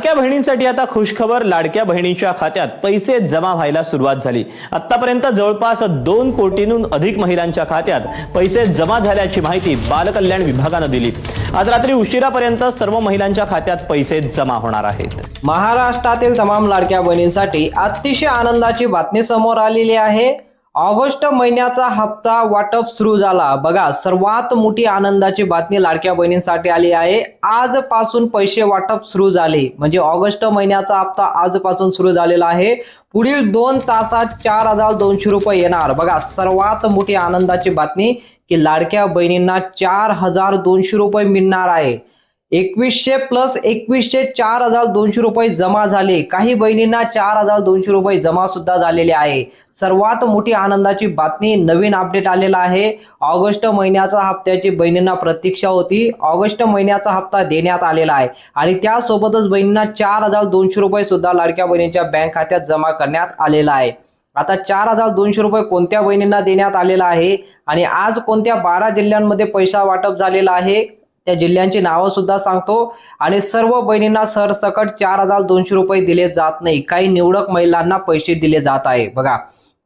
लाडक्या बहिणींसाठी आता खुशखबर लाडक्या बहिणीच्या खात्यात पैसे जमा व्हायला सुरुवात झाली. आतापर्यंत जवळपास दोन कोटींहून अधिक महिलांच्या खात्यात पैसे जमा झाल्याची माहिती बालकल्याण विभागानं दिली. आज रात्री उशिरापर्यंत सर्व महिलांच्या खात्यात पैसे जमा होणार आहेत. महाराष्ट्रातील तमाम लाडक्या बहिणींसाठी अतिशय आनंदाची बातमी समोर आलेली आहे. ऑगस्ट महिन्याचा हप्ता वाटप सुरू झाला. बघा सर्वात मोठी आनंदाची बातमी लाडक्या बहिणींसाठी आली आहे. आजपासून पैसे वाटप सुरू झाले. म्हणजे ऑगस्ट महिन्याचा हप्ता आजपासून सुरू झालेला आहे. पुढील दोन तासात चार हजार दोनशे रुपये येणार. बघा सर्वात मोठी आनंदाची बातमी की लाडक्या बहिणींना चार हजार दोनशे रुपये मिळणार आहे. एकवीसशे प्लस एकवीसशे चार हजार दोनशे रुपये जमा झाले. काही बहिणींना चार हजार दोनशे रुपये जमा सुद्धा झालेले आहे. सर्वात मोठी आनंदाची बातमी नवीन अपडेट आलेला आहे. ऑगस्ट महिन्याचा हप्त्याची बहिणींना प्रतीक्षा होती. ऑगस्ट महिन्याचा हप्ता देण्यात आलेला आहे. आणि त्यासोबतच बहिणींना चार हजार दोनशे रुपये सुद्धा लाडक्या बहिणीच्या बँक खात्यात जमा करण्यात आलेला आहे. आता चार हजार दोनशे रुपये कोणत्या बहिणींना देण्यात आलेला आहे? आणि आज कोणत्या बारा जिल्ह्यांमध्ये पैसा वाटप झालेला आहे? त्या जिल्ह्यांची नावं सुद्धा सांगतो. आणि सर्व बहिणींना सरसकट चार हजार दोनशे रुपये दिले जात नाही. काही निवडक महिलांना पैसे दिले जात आहे. बघा.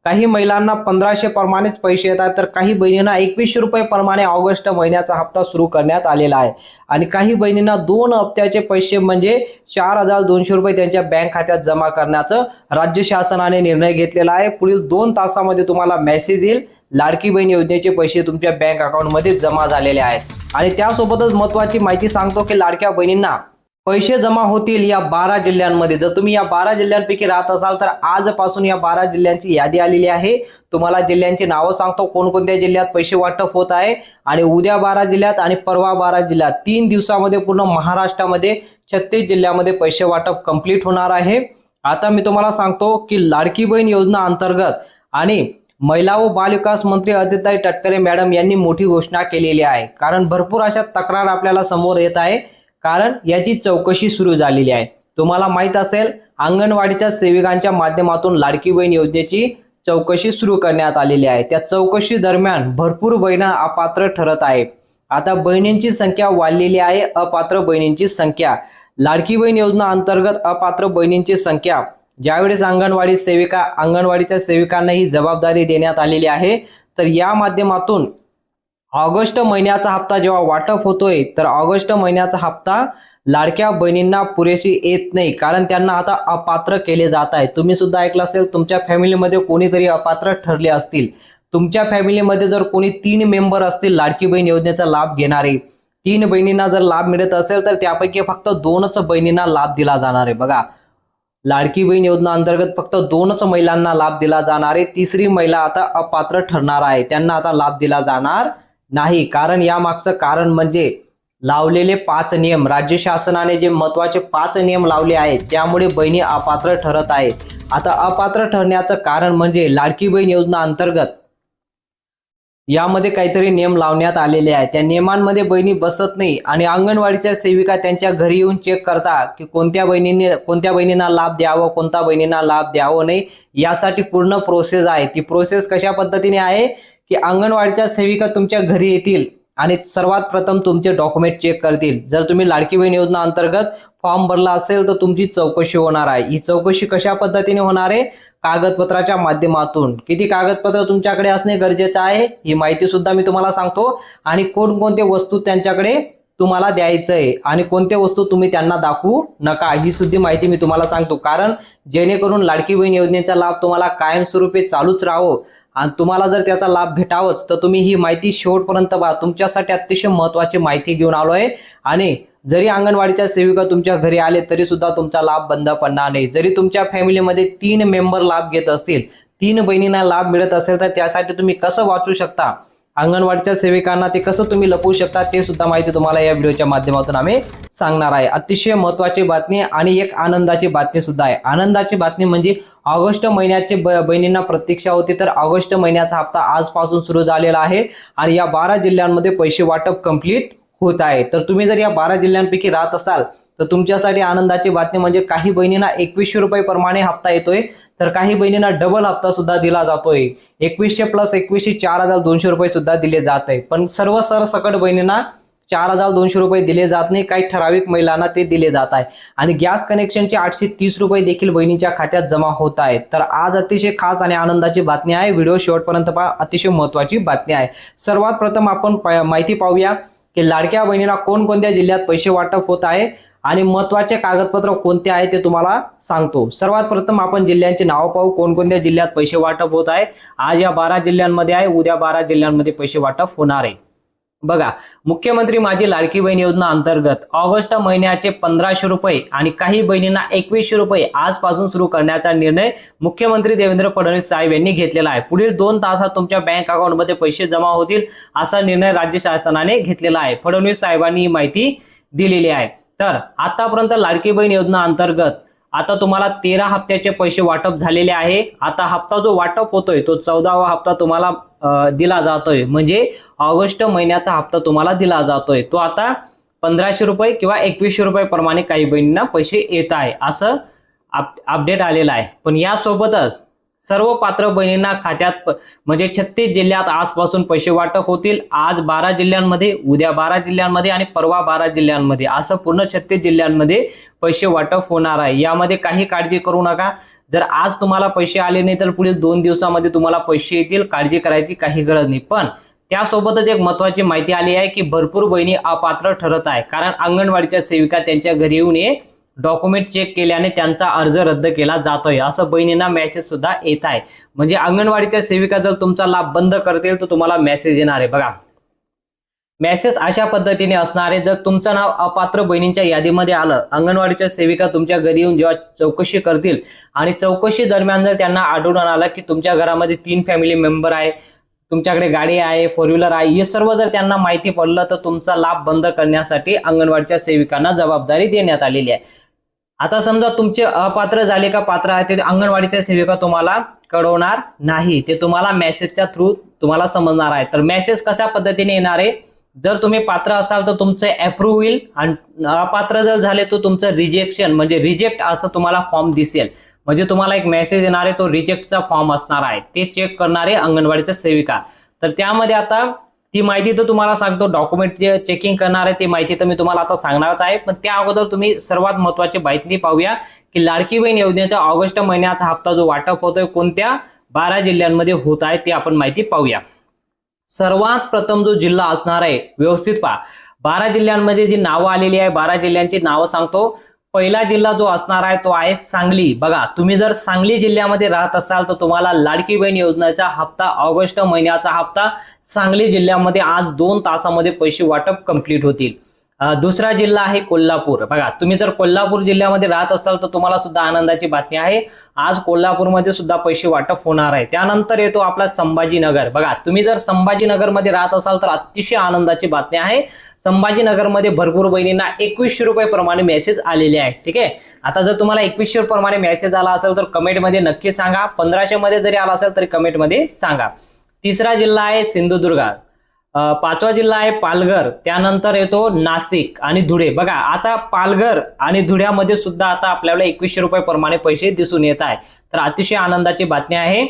काही महिलांना पंधराशे प्रमाणेच पैसे येतात तर काही बहिणींना एकवीसशे रुपये प्रमाणे ऑगस्ट महिन्याचा हप्ता सुरू करण्यात आलेला आहे. आणि काही बहिणींना दोन हप्त्याचे पैसे म्हणजे चार हजार दोनशे रुपये त्यांच्या बँक खात्यात जमा करण्याचं राज्य शासनाने निर्णय घेतलेला आहे. पुढील दोन तासामध्ये तुम्हाला मेसेज येईल. लाडकी बहीण योजनेचे पैसे तुमच्या बँक अकाउंटमध्ये जमा झालेले आहेत. आणि त्यासोबतच महत्वाची माहिती सांगतो की लाडक्या बहिणींना पैसे जमा होतील या बारा जिल्ह्यांमध्ये. जर तुम्ही या बारा जिल्ह्यांपैकी राहत असाल तर आजपासून या बारा जिल्ह्यांची यादी आलेली आहे. तुम्हाला जिल्ह्यांची नावं सांगतो. कोणकोणत्या जिल्ह्यात पैसे वाटप होत आहे आणि उद्या बारा जिल्ह्यात आणि परवा बारा जिल्ह्यात. तीन दिवसामध्ये पूर्ण महाराष्ट्रामध्ये छत्तीस जिल्ह्यामध्ये पैसे वाटप कंप्लीट होणार आहे. आता मी तुम्हाला सांगतो की लाडकी बहीण योजना अंतर्गत आणि महिला व बालविकास मंत्री अदिताई तटकरे मॅडम यांनी मोठी घोषणा केलेली आहे. कारण भरपूर अशा तक्रार आपल्याला समोर येत आहे. कारण याची चौकशी सुरू झालेली आहे. तुम्हाला माहीत असेल अंगणवाडीच्या सेविकांच्या माध्यमातून लाडकी बहीण योजनेची चौकशी सुरू करण्यात आलेली आहे. त्या चौकशी दरम्यान भरपूर बहिणा अपात्र ठरत आहे आता बहिणींची संख्या वाढलेली आहे अपात्र बहिणींची संख्या. लाडकी बहीण योजना अंतर्गत अपात्र बहिणींची संख्या. ज्यावेळेस अंगणवाडी सेविका अंगणवाडीच्या सेविकांना ही जबाबदारी देण्यात आलेली आहे तर या माध्यमातून ऑगस्ट महिन्याचा हप्ता जेव्हा वाटप होतोय तर ऑगस्ट महिन्याचा हप्ता लाडक्या बहिणींना पुरेशी येत नाही कारण त्यांना आता अपात्र केले जात आहे. तुम्ही सुद्धा ऐकलं असेल तुमच्या फॅमिलीमध्ये कोणीतरी अपात्र ठरले असतील. तुमच्या फॅमिलीमध्ये जर कोणी तीन मेंबर असतील लाडकी बहीण योजनेचा लाभ घेणारे तीन बहिणींना जर लाभ मिळत असेल तर त्यापैकी फक्त दोनच बहिणींना लाभ दिला जाणार आहे. बघा लाडकी बहीण योजना अंतर्गत फक्त दोनच महिलांना लाभ दिला जाणार आहे. तिसरी महिला आता अपात्र ठरणार आहे. त्यांना आता लाभ दिला जाणार नाही. कारण यामागचं कारण म्हणजे लावलेले पाच नियम. राज्य शासनाने जे महत्त्वाचे पाच नियम लावले आहेत त्यामुळे बहिणी अपात्र ठरत आहेत. आता अपात्र ठरण्याचं कारण म्हणजे लाडकी बहीण योजना अंतर्गत यामध्ये काहीतरी नियम लावण्यात आलेले आहेत. त्या नियमांमध्ये बहिणी बसत नाही आणि अंगणवाडीच्या सेविका त्यांच्या घरी येऊन चेक करता की कोणत्या बहिणींनी कोणत्या बहिणींना लाभ द्यावं कोणत्या बहिणींना लाभ द्यावं नाही यासाठी पूर्ण प्रोसेस आहे. ती प्रोसेस कशा पद्धतीने आहे? की अंगणवाडीच्या सेविका तुमच्या घरी येतील आणि सर्वात प्रथम तुमचे डॉक्युमेंट चेक करतील. जर तुम्ही लाडकी बहीण योजना अंतर्गत फॉर्म भरला असेल तर तुमची चौकशी होणार आहे. ही चौकशी कशा पद्धतीने होणार आहे? कागदपत्राच्या माध्यमातून. किती कागदपत्र तुमच्याकडे असणे गरजेचं आहे ही माहिती सुद्धा मी तुम्हाला सांगतो. आणि कोणकोणते वस्तू त्यांच्याकडे तुम्हाला द्यायचं आहे आणि कोणत्या वस्तू तुम्ही त्यांना दाखवू नका ही सुद्धा माहिती मी तुम्हाला सांगतो. कारण जेणेकरून लाडकी बहीण योजनेचा लाभ तुम्हाला कायमस्वरूपी चालूच राहावं आणि तुम्हाला जर त्याचा लाभ भेटावंच तर तुम्ही ही माहिती शेवटपर्यंत पहा. तुमच्यासाठी अतिशय महत्वाची माहिती घेऊन आलो आहे. आणि जरी अंगणवाडीच्या सेविका तुमच्या घरी आले तरी सुद्धा तुमचा लाभ बंद पडणार नाही. जरी तुमच्या फॅमिलीमध्ये तीन मेंबर लाभ घेत असतील तीन बहिणींना लाभ मिळत असेल तर त्यासाठी तुम्ही कसं वाचू शकता? अंगणवाडीच्या सेविकांना ते कसं तुम्ही लपवू शकता ते सुद्धा माहिती तुम्हाला या व्हिडिओच्या माध्यमातून आम्ही सांगणार आहे. अतिशय महत्वाची बातमी आणि एक आनंदाची बातमी सुद्धा आहे. आनंदाची बातमी म्हणजे ऑगस्ट महिन्याचे ब- बहिणींना प्रतीक्षा होती तर ऑगस्ट महिन्याचा हप्ता आजपासून सुरू झालेला आहे आणि या बारा जिल्ह्यांमध्ये पैसे वाटप कंप्लीट होत आहे. तर तुम्ही जर या बारा जिल्ह्यांपैकी राहत असाल तर तुमच्यासाठी आनंदाची बातमी म्हणजे काही बहिणींना एकवीसशे रुपये प्रमाणे हप्ता येतोय तर काही बहिणींना डबल हप्ता सुद्धा दिला जातोय. एकवीसशे प्लस एकवीसशे चार हजार दोनशे रुपये सुद्धा दिले जात आहे. पण सर्व सरसकट बहिणींना चार हजार दोनशे रुपये दिले जात नाही काही ठराविक महिलांना ते दिले जात आहे. आणि गॅस कनेक्शनचे आठशे तीस रुपये देखील बहिणीच्या खात्यात जमा होत आहेत. तर आज अतिशय खास आणि आनंदाची बातमी आहे. व्हिडिओ शेवटपर्यंत पहा. अतिशय महत्वाची बातमी आहे. सर्वात प्रथम आपण प- माहिती पाहूया की लाडक्या बहिणीला कोणकोणत्या जिल्ह्यात पैसे वाटप होत आहे. आणि महत्त्वाचे कागदपत्र कोणते आहे ते तुम्हाला सांगतो. सर्वात प्रथम आपण जिल्ह्यांची नावं पाहू. कोणकोणत्या जिल्ह्यात पैसे वाटप होत आहे? आज या बारा जिल्ह्यांमध्ये आहे. उद्या बारा जिल्ह्यांमध्ये पैसे वाटप होणार आहे. बघा मुख्यमंत्री माझी लाडकी बहीण योजना अंतर्गत ऑगस्ट महिन्याचे पंधराशे रुपये आणि काही बहिणींना एकवीसशे रुपये आजपासून सुरू करण्याचा निर्णय मुख्यमंत्री देवेंद्र फडणवीस साहेब यांनी घेतलेला आहे. पुढील दोन तासात तुमच्या बँक अकाउंटमध्ये पैसे जमा होतील असा निर्णय राज्य शासनाने घेतलेला आहे. फडणवीस साहेबांनी ही माहिती दिलेली आहे. तर आतापर्यंत लाडकी बहीण योजना अंतर्गत आता तुम्हाला तेरा हप्त्याचे पैसे वाटप झालेले आहे. आता हप्ता जो वाटप होतोय तो चौदावा हप्ता तुम्हाला दिला जातोय. म्हणजे ऑगस्ट महिन्याचा हप्ता तुम्हाला दिला जातोय. तो आता पंधराशे रुपये किंवा एकवीसशे रुपये प्रमाणे काही बहिणींना पैसे येत आहे. असं अपडेट आलेलं आहे. पण यासोबतच सर्व पात्र बहिणींना खात्यात प- म्हणजे छत्तीस जिल्ह्यात आजपासून पैसे वाटप होतील. आज बारा जिल्ह्यांमध्ये उद्या बारा जिल्ह्यांमध्ये आणि परवा बारा जिल्ह्यांमध्ये. असं पूर्ण छत्तीस जिल्ह्यांमध्ये पैसे वाटप होणार आहे. यामध्ये काही काळजी करू नका. जर आज तुम्हाला पैसे आले नाही तर पुढील दोन दिवसामध्ये तुम्हाला पैसे येतील. काळजी करायची काही गरज नाही. पण त्यासोबतच एक महत्वाची माहिती आली आहे की भरपूर बहिणी अपात्र ठरत आहे. कारण अंगणवाडीच्या सेविका त्यांच्या घरी येऊन हे डॉक्युमेंट चेक केल्याने त्यांचा अर्ज रद्द केला जातोय. असं बहिणींना मेसेज सुद्धा येत आहे. म्हणजे अंगणवाडीच्या सेविका जर तुमचा लाभ बंद करतील तर तुम्हाला मेसेज येणार आहे. बघा. मेसेज अशा पद्धतीने असणार आहे जर तुमचं नाव अपात्र बहिणींच्या यादीमध्ये आलं अंगणवाडीच्या सेविका तुमच्या घरी येऊन जेव्हा चौकशी करतील आणि चौकशी दरम्यान जर त्यांना आढळून आलं की तुमच्या घरामध्ये तीन फॅमिली मेंबर आहे तुमच्याकडे गाडी आहे फोर व्हीलर आहे हे सर्व जर त्यांना माहिती पडलं तर तुमचा लाभ बंद करण्यासाठी अंगणवाडीच्या सेविकांना जबाबदारी देण्यात आलेली आहे. आता समजा तुमचे अपात्र झाले का पात्र आहे ते अंगणवाडीच्या सेविका तुम्हाला कळवणार नाही. ते तुम्हाला मेसेजच्या थ्रू तुम्हाला समजणार आहे. तर मेसेज कशा पद्धतीने येणार आहे? जर तुम्ही पात्र असाल तर तुमचं अप्रूव्ह होईल आणि अपात्र जर झाले तर तुमचं रिजेक्शन म्हणजे रिजेक्ट असं तुम्हाला फॉर्म दिसेल. म्हणजे तुम्हाला एक मेसेज येणार आहे तो रिजेक्टचा फॉर्म असणार आहे. ते चेक करणारे अंगणवाडीच्या सेविका. तर त्यामध्ये आता ती माहिती तर तुम्हाला सांगतो. डॉक्युमेंट जे चेकिंग करणार आहे ती माहिती तर मी तुम्हाला आता सांगणारच आहे. पण त्या अगोदर तुम्ही सर्वात महत्वाची माहिती पाहूया की लाडकी बहीण योजनेचा ऑगस्ट महिन्याचा हप्ता जो वाटप होतोय कोणत्या बारा जिल्ह्यांमध्ये होत आहे ते आपण माहिती पाहूया. सर्वात प्रथम जो जिल्हा असणार आहे व्यवस्थित पहा. बारा जिल्ह्यांमध्ये जी नावं आलेली आहे बारा जिल्ह्यांची नावं सांगतो. पहिला जिल्हा जो असणार आहे तो आहे सांगली. बघा तुम्ही जर सांगली जिल्ह्यामध्ये राहत असाल तर तुम्हाला लाडकी बहीण योजनेचा हप्ता ऑगस्ट महिन्याचा हप्ता सांगली जिल्ह्यामध्ये आज दोन तासामध्ये पैसे वाटप कंप्लीट होतील. दुसरा जिल्हा आहे कोल्हापूर. बघा तुम्ही जर कोल्हापूर जिल्ह्यामध्ये राहत असाल तर तुम्हाला सुद्धा आनंदाची बातमी आहे. आज कोल्हापूरमध्ये सुद्धा पैसे वाटप होणार आहे. त्यानंतर येतो आपला संभाजीनगर. बघा तुम्ही जर संभाजीनगरमध्ये राहत असाल तर अतिशय आनंदाची बातमी आहे. संभाजीनगरमध्ये भरपूर बहिणींना एकवीसशे रुपये प्रमाणे मेसेज आलेले आहे ठीक आहे? आता जर तुम्हाला एकवीसशे प्रमाणे मेसेज आला असेल तर कमेंटमध्ये नक्की सांगा. पंधराशे मध्ये जरी आला असेल तरी कमेंटमध्ये सांगा. तिसरा जिल्हा आहे सिंधुदुर्ग. पाचवा जिल्हा आहे पालघर. त्यानंतर येतो नाशिक आणि धुळे. बघा आता पालघर आणि धुळ्यामध्ये सुद्धा आता आपल्याला एकवीसशे रुपये प्रमाणे पैसे दिसून येत आहे. तर अतिशय आनंदाची बातमी आहे.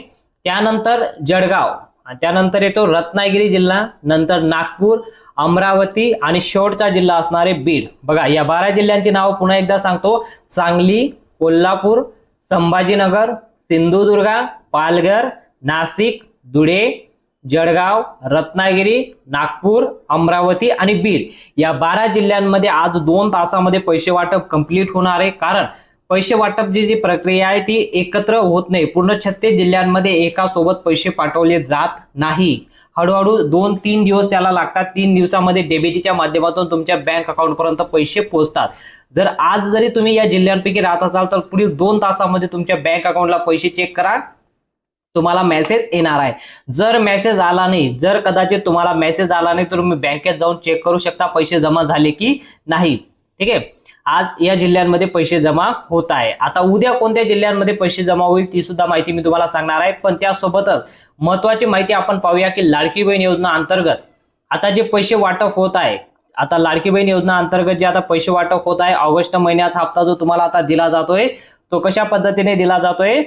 त्यानंतर जळगाव त्यानंतर येतो रत्नागिरी जिल्हा नंतर नागपूर अमरावती आणि शेवटचा जिल्हा असणारे बीड. बघा या बारा जिल्ह्यांची नाव पुन्हा एकदा सांगतो. सांगली कोल्हापूर संभाजीनगर सिंधुदुर्ग पालघर नाशिक धुळे जळगाव रत्नागिरी नागपूर अमरावती आणि बीड या बारा जिल्ह्यांमध्ये आज दोन तासामध्ये पैसे वाटप कंप्लीट होणार आहे. कारण पैसे वाटपची जी प्रक्रिया आहे ती एकत्र होत नाही. पूर्ण छत्तीस जिल्ह्यांमध्ये एका सोबत पैसे पाठवले जात नाही. हळूहळू दोन तीन दिवस त्याला लागतात. तीन दिवसामध्ये डेबिटीच्या माध्यमातून तुमच्या बँक अकाउंटपर्यंत पैसे पोहोचतात. जर आज जरी तुम्ही या जिल्ह्यांपैकी राहत असाल तर पुढील दोन तासामध्ये तुमच्या बँक अकाउंटला पैसे चेक करा. तुम्हाला मेसेज येणार आहे. जर मेसेज आला नाही जर कदाचित तुम्हाला मेसेज आला नाही तर तुम्ही बँकेत जाऊन चेक करू शकता पैसे जमा झाले की नाही. ठीक आहे? आज या जिल्ह्यांमध्ये पैसे जमा होत आहे. आता उद्या कोणत्या जिल्ह्यांमध्ये पैसे जमा होईल ती सुद्धा माहिती मी तुम्हाला सांगणार आहे. पण त्यासोबतच महत्वाची माहिती आपण पाहूया की लाडकी बहीण योजना अंतर्गत आता जे पैसे वाटप होत आहे आता लाडकी बहीण योजना अंतर्गत जे आता पैसे वाटप होत आहे ऑगस्ट महिन्याचा हप्ता जो तुम्हाला आता दिला जातोय तो कशा पद्धतीने दिला जातोय?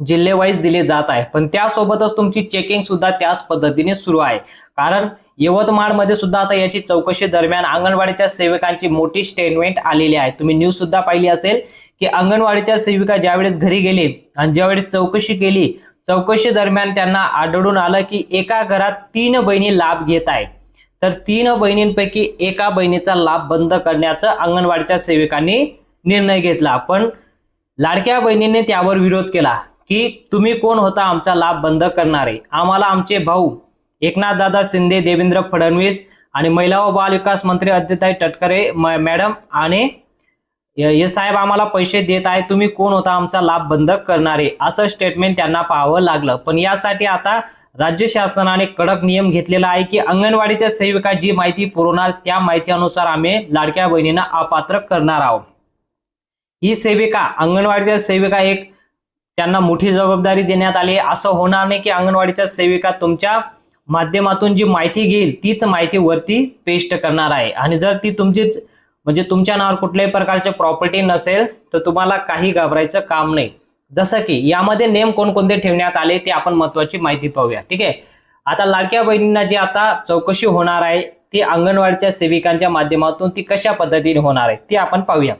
जिल्हेवाईज दिले जात आहे. पण त्यासोबतच तुमची चेकिंग सुद्धा त्याच पद्धतीने सुरू आहे. कारण यवतमाळमध्ये सुद्धा आता याची चौकशी दरम्यान अंगणवाडीच्या सेविकांची मोठी स्टेटमेंट आलेली आहे. तुम्ही न्यूज सुद्धा पाहिली असेल की अंगणवाडीच्या सेविका ज्यावेळेस घरी गेली आणि ज्यावेळेस चौकशी केली चौकशी दरम्यान त्यांना आढळून आलं की एका घरात तीन बहिणी लाभ घेत आहेत तर तीन बहिणींपैकी एका बहिणीचा लाभ बंद करण्याचं अंगणवाडीच्या सेविकांनी निर्णय घेतला. पण लाडक्या बहिणीने त्यावर विरोध केला. की तुम्ही कोण होता आमचा लाभ बंद करणारे? आम्हाला आमचे भाऊ एकनाथदादा शिंदे देवेंद्र फडणवीस आणि महिला व बाल विकास मंत्री अद्यताई तटकरे मॅडम आणि हे साहेब आम्हाला पैसे देत आहे तुम्ही कोण होता आमचा लाभ बंद करणारे? असं स्टेटमेंट त्यांना पाहावं लागलं. पण यासाठी आता राज्य शासनाने कडक नियम घेतलेला आहे की अंगणवाडीच्या सेविका जी माहिती पुरवणार. त्या माहितीनुसार आम्ही लाडक्या बहिणींना अपात्र करणार आहोत. ही सेविका अंगणवाडीच्या सेविका एक त्यांना मोठी जबाबदारी देण्यात आली. आहे. असं होणार नाही की अंगणवाडीच्या सेविका तुमच्या माध्यमातून जी माहिती घेईल तीच माहिती वरती पेस्ट करणार आहे. आणि जर ती तुमचीच म्हणजे तुमच्या नावावर कुठल्याही प्रकारचे प्रॉपर्टी नसेल तर तुम्हाला काही घाबरायचं काम नाही. जसं की यामध्ये नेम कोणकोणते ठेवण्यात आले ते आपण महत्वाची माहिती पाहूया. ठीक आहे? आता लाडक्या बहिणींना जी आता चौकशी होणार आहे ती अंगणवाडीच्या सेविकांच्या माध्यमातून ती कशा पद्धतीने होणार आहे ती आपण पाहूया.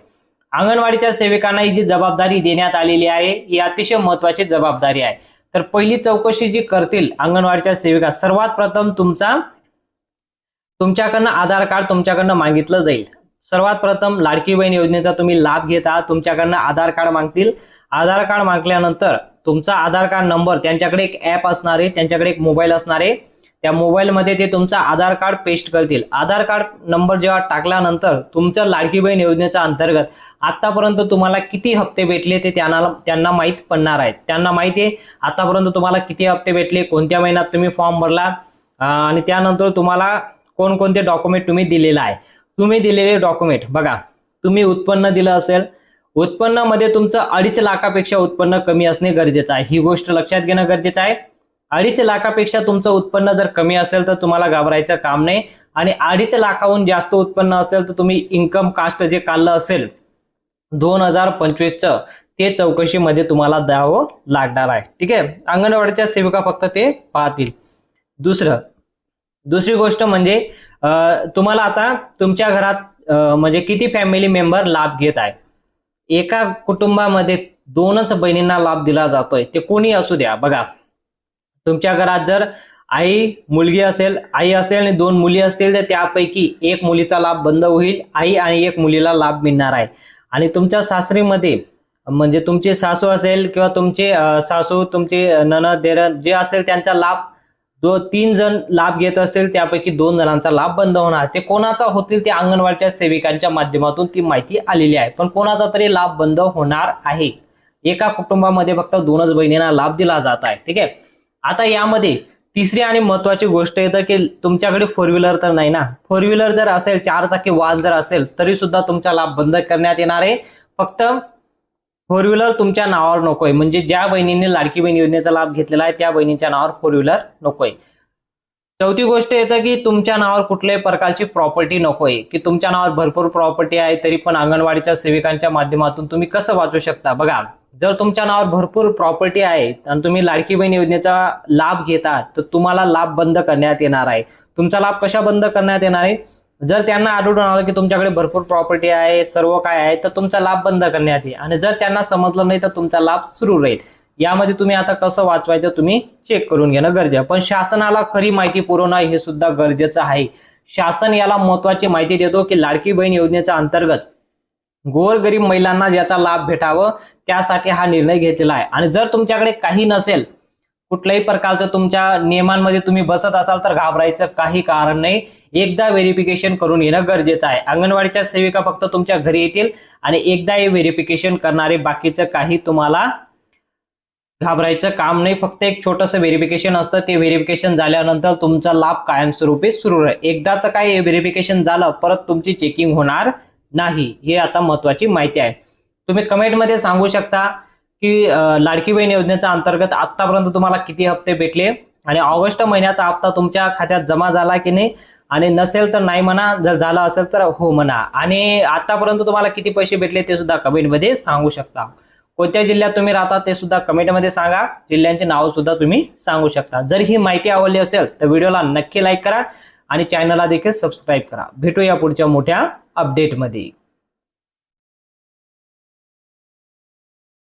अंगणवाडीच्या सेविकांना ही जी जबाबदारी देण्यात आलेली आहे ही अतिशय महत्वाची जबाबदारी आहे. तर पहिली चौकशी जी करतील अंगणवाडीच्या सेविका सर्वात प्रथम तुमचा तुमच्याकडनं आधार कार्ड तुमच्याकडनं मागितलं जाईल. सर्वात प्रथम लाडकी बहीण योजनेचा तुम्ही लाभ घेत आहात तुमच्याकडनं आधार कार्ड मागतील. आधार कार्ड मागल्यानंतर तुमचा आधार कार्ड नंबर त्यांच्याकडे एक ऍप असणार आहे त्यांच्याकडे एक मोबाईल असणार आहे. त्या मोबाईलमध्ये ते तुमचा आधार कार्ड पेस्ट करतील. आधार कार्ड नंबर जेव्हा टाकल्यानंतर तुमचं लाडकी बहीण योजनेच्या अंतर्गत आतापर्यंत तुम्हाला किती हप्ते भेटले ते त्यांना त्यांना माहीत पडणार आहेत. त्यांना माहिती आहे आतापर्यंत तुम्हाला किती हप्ते भेटले कोणत्या महिन्यात तुम्ही फॉर्म भरला आणि त्यानंतर तुम्हाला कोणकोणते डॉक्युमेंट तुम्ही दिलेलं आहे. तुम्ही दिलेले डॉक्युमेंट बघा तुम्ही उत्पन्न दिलं असेल उत्पन्नामध्ये तुमचं अडीच लाखापेक्षा उत्पन्न कमी असणे गरजेचं आहे. ही गोष्ट लक्षात घेणं गरजेचं आहे. अडीच लाखापेक्षा तुमचं उत्पन्न जर कमी असेल तर तुम्हाला घाबरायचं काम नाही. आणि अडीच लाखाहून जास्त उत्पन्न असेल तर तुम्ही इन्कम कास्ट जे काढलं असेल दोन हजार पंचवीसचं ते चौकशीमध्ये तुम्हाला द्यावं लागणार आहे. ठीक आहे? अंगणवाडीच्या सेविका फक्त ते पाहतील. दुसरं दुसरी गोष्ट म्हणजे तुम्हाला आता तुमच्या घरात म्हणजे किती फॅमिली मेंबर लाभ घेत आहे? एका कुटुंबामध्ये दोनच बहिणींना लाभ दिला जातोय. ते कोणी असू द्या बघा. तुमच्या घरात जर आई मुलगी असेल आई असेल आणि दोन मुली असतील तर त्यापैकी एक मुलीचा लाभ बंद होईल आई आणि एक मुलीला लाभ मिळणार आहे. आणि तुमच्या सासरीमध्ये म्हणजे तुमचे सासू असेल किंवा तुमचे सासू तुमचे ननद देरन जे असेल त्यांचा लाभ दो तीन जण लाभ घेत असतील त्यापैकी दोन जणांचा लाभ बंद होणार. ते कोणाचा होतील ते अंगणवाडीच्या सेविकांच्या माध्यमातून ती माहिती आलेली आहे. पण कोणाचा तरी लाभ बंद होणार आहे. एका कुटुंबामध्ये फक्त दोनच बहिणींना लाभ दिला जात आहे. ठीक आहे? आता यामध्ये तिसरी आणि महत्वाची गोष्ट येतं की तुमच्याकडे फोर व्हीलर तर नाही ना? फोर व्हीलर जर असेल चार चाकी वाहन जर असेल तरी सुद्धा तुमचा लाभ बंद करण्यात येणार आहे. फक्त फोर व्हीलर तुमच्या नावावर नकोय. म्हणजे ज्या बहिणीने लाडकी बहीण योजनेचा लाभ घेतलेला आहे त्या बहिणीच्या नावावर फोर व्हीलर नकोय. चौथी गोष्ट येतं की तुमच्या नावावर कुठल्याही प्रकारची प्रॉपर्टी नकोय. की तुमच्या नावावर भरपूर प्रॉपर्टी आहे तरी पण अंगणवाडीच्या सेविकांच्या माध्यमातून तुम्ही कसं वाचू शकता? बघा. जर तुमच्या नावावर भरपूर प्रॉपर्टी आहे आणि तुम्ही लाडकी बहीण योजनेचा लाभ घेता तर तुम्हाला लाभ बंद करण्यात येणार आहे. तुमचा लाभ कशा बंद करण्यात येणार आहे? जर त्यांना आढळून आलं की तुमच्याकडे भरपूर प्रॉपर्टी आहे सर्व काय आहे तर तुमचा लाभ बंद करण्यात येईल. आणि जर त्यांना समजलं नाही तर तुमचा लाभ सुरू राहील. यामध्ये तुम्ही आता कसं वाचवायचं तुम्ही चेक करून घेणं गरजेचं पण शासनाला खरी माहिती पुरवणं हे सुद्धा गरजेचं आहे. शासन याला महत्वाची माहिती देतो की लाडकी बहीण योजनेच्या अंतर्गत गोरगरीब महिलांना ज्याचा लाभ भेटावं त्यासाठी हा निर्णय घेतलेला आहे. आणि जर तुमच्याकडे काही नसेल कुठल्याही प्रकारचं तुमच्या नियमांमध्ये तुम्ही बसत असाल तर घाबरायचं काही कारण नाही. एकदा व्हेरिफिकेशन करून येणं गरजेचं आहे. अंगणवाडीच्या सेविका फक्त तुमच्या घरी येतील आणि एकदा हे व्हेरिफिकेशन करणारे बाकीचं काही तुम्हाला घाबरायचं काम नाही. फक्त एक छोटंसं व्हेरिफिकेशन असतं. ते व्हेरिफिकेशन झाल्यानंतर तुमचा लाभ कायमस्वरूपी सुरू राहील. एकदाचं काय व्हेरिफिकेशन झालं परत तुमची चेकिंग होणार नाही हे आता महत्वाची माहिती आहे. तुम्ही कमेंटमध्ये सांगू शकता की लाडकी बहीण योजनेच्या अंतर्गत आतापर्यंत तुम्हाला किती हप्ते भेटले आणि ऑगस्ट महिन्याचा हप्ता तुमच्या खात्यात जमा झाला की नाही? आणि नसेल तर नाही म्हणा जर झाला असेल तर हो म्हणा. आणि आतापर्यंत तुम्हाला किती पैसे भेटले ते सुद्धा कमेंटमध्ये सांगू शकता. कोणत्या जिल्ह्यात तुम्ही राहता ते सुद्धा कमेंटमध्ये सांगा. जिल्ह्यांचे नावं सुद्धा तुम्ही सांगू शकता. जर ही माहिती आवडली असेल तर व्हिडिओला नक्की लाईक करा आणि चॅनलला देखील सबस्क्राईब करा. भेटूया पुढच्या मोठ्या अपडेटमध्ये.